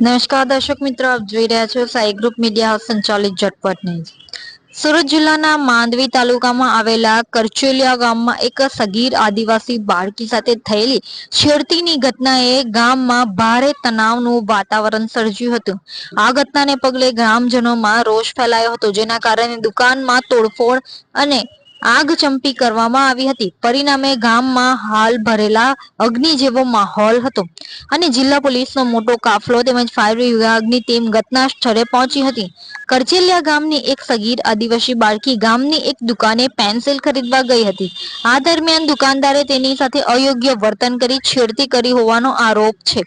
નમસ્કાર, દર્શક મિત્રો, આપ જોઈ રહ્યા છો સાઈ ગ્રુપ મીડિયા હાઉસ સંચાલિત ઝટપટ ન્યૂઝ. સુરત જિલ્લાના માંડવી તાલુકામાં આવેલા કરચોલિયા ગામમાં એક સગીર આદિવાસી બાળકી સાથે થયેલી છેડતીની ઘટનાએ ગામમાં ભારે તણાવનું વાતાવરણ સર્જ્યું હતું. આ ઘટનાને પગલે ગ્રામજનોમાં રોષ ફેલાયો હતો, જેના કારણે દુકાનમાં તોડફોડ અને આગ ચંપી કરવામાં આવી હતી. પરિણામે ગામમાં હાલ ભરેલા અગ્નિ જેવો માહોલ હતો અને જિલ્લા પોલીસનો મોટો કાફલો તેમજ ફાયર વિભાગની ટીમ ઘટના સ્થળે પહોંચી હતી. કરચેલિયા ગામની એક સગીર આદિવાસી બાળકી ગામની એક દુકાને પેન્સિલ ખરીદવા ગઈ હતી. આ દરમિયાન દુકાનદારે તેની સાથે અયોગ્ય વર્તન કરી છેડતી કરી હોવાનો આરોપ છે.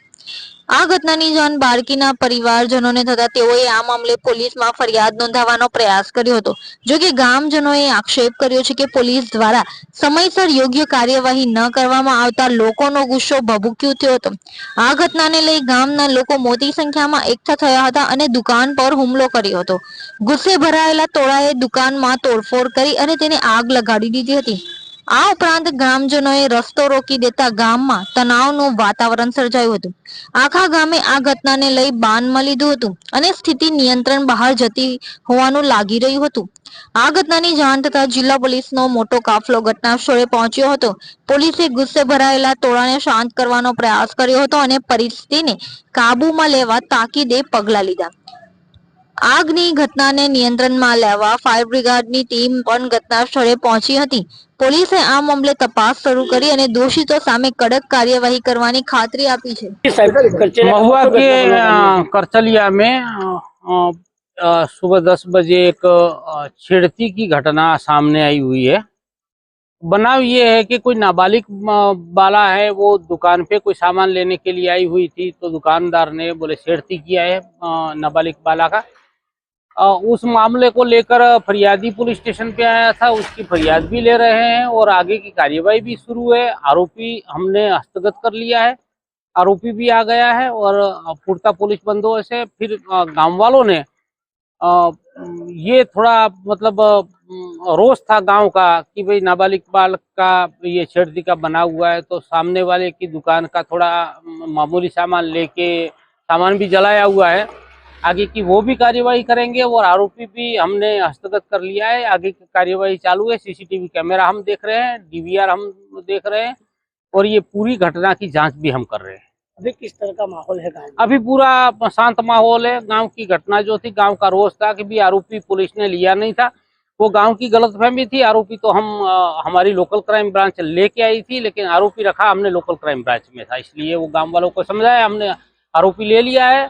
આ ઘટનાની જાણ બાળકીના પરિવારજનોને થતા તેઓએ આ મામલે પોલીસમાં ફરિયાદ નોંધાવવાનો પ્રયાસ કર્યો હતો. જો કે ગામજનોએ આક્ષેપ કર્યો છે કે પોલીસ દ્વારા સમયસર યોગ્ય કાર્યવાહી ન કરવામાં આવતા લોકોનો ગુસ્સો ભભૂક્યો થયો હતો. આ ઘટનાને લઈ ગામના લોકો મોટી સંખ્યામાં એકઠા થયા હતા અને દુકાન પર હુમલો કર્યો હતો. ગુસ્સે ભરાયેલા ટોળાએ દુકાનમાં તોડફોડ કરી અને તેને આગ લગાડી દીધી હતી. આ ઉપરાંત ગ્રામજનોએ રસ્તો રોકી દેતા ગામમાં તણાવનું વાતાવરણ સર્જાયું હતું. આખા ગામે આ ઘટનાને લઈ બાનમાં લીધું હતું અને સ્થિતિ નિયંત્રણ બહાર જતી હોવાનું લાગી રહ્યું હતું. આ ઘટનાની જાણ થતા જિલ્લા પોલીસનો મોટો કાફલો ઘટના સ્થળે પહોંચ્યો હતો. પોલીસે ગુસ્સે ભરાયેલા ટોળાને શાંત કરવાનો પ્રયાસ કર્યો હતો અને પરિસ્થિતિને કાબૂમાં લેવા તાકીદે પગલાં લીધા. આગની ઘટનાને નિયંત્રણમાં લેવા ફાયર બ્રિગેડની ટીમ પણ ઘટના સ્થળે પહોંચી હતી પોલીસે આ મામલે તપાસ શરૂ કરી અને દોષિતો સામે કડક કાર્યવાહી કરવાની ખાતરી આપી છે महुआ के अ, करचलिया में अ, अ, अ, सुबह दस बजे एक अ, छेड़ती की घटना सामने आई हुई है बनाव ये है कि कोई नाबालिग अ, बाला है वो दुकान पे कोई सामान लेने के लिए आई हुई थी तो दुकानदार ने बोले छेड़ती किया है अ, नाबालिग बाला का अ, उस मामले को लेकर फरियादी पुलिस स्टेशन पे आया था उसकी फरियाद भी ले रहे हैं और आगे की कार्यवाही भी शुरू है। आरोपी हमने हस्तगत कर लिया है। आरोपी भी आ गया है और अ, पुलिस बंदोबस्त है। फिर गाँव वालों ने ये थोड़ा मतलब रोष था गाँव का कि भाई नाबालिग बालक का ये छेड़ती का बना हुआ है तो सामने वाले की दुकान का थोड़ा मामूली सामान लेके सामान भी जलाया हुआ है। आगे की वो भी कार्यवाही करेंगे और आरोपी भी हमने हस्तगत कर लिया है। आगे की कार्यवाही चालू है। सीसीटीवी कैमरा हम देख रहे हैं डीवीआर हम देख रहे हैं और ये पूरी घटना की जाँच भी हम कर रहे हैं। अभी किस तरह का माहौल है गाँव अभी पूरा शांत माहौल है। गाँव की घटना जो थी गाँव का रोष था कि भी आरोपी पुलिस ने लिया नहीं था। वो गाँव की गलतफहमी थी। आरोपी तो हम अ, हमारी लोकल क्राइम ब्रांच लेके आई थी लेकिन आरोपी रखा हमने लोकल क्राइम ब्रांच में था। इसलिए वो गाँव वालों को समझाया हमने आरोपी ले लिया है।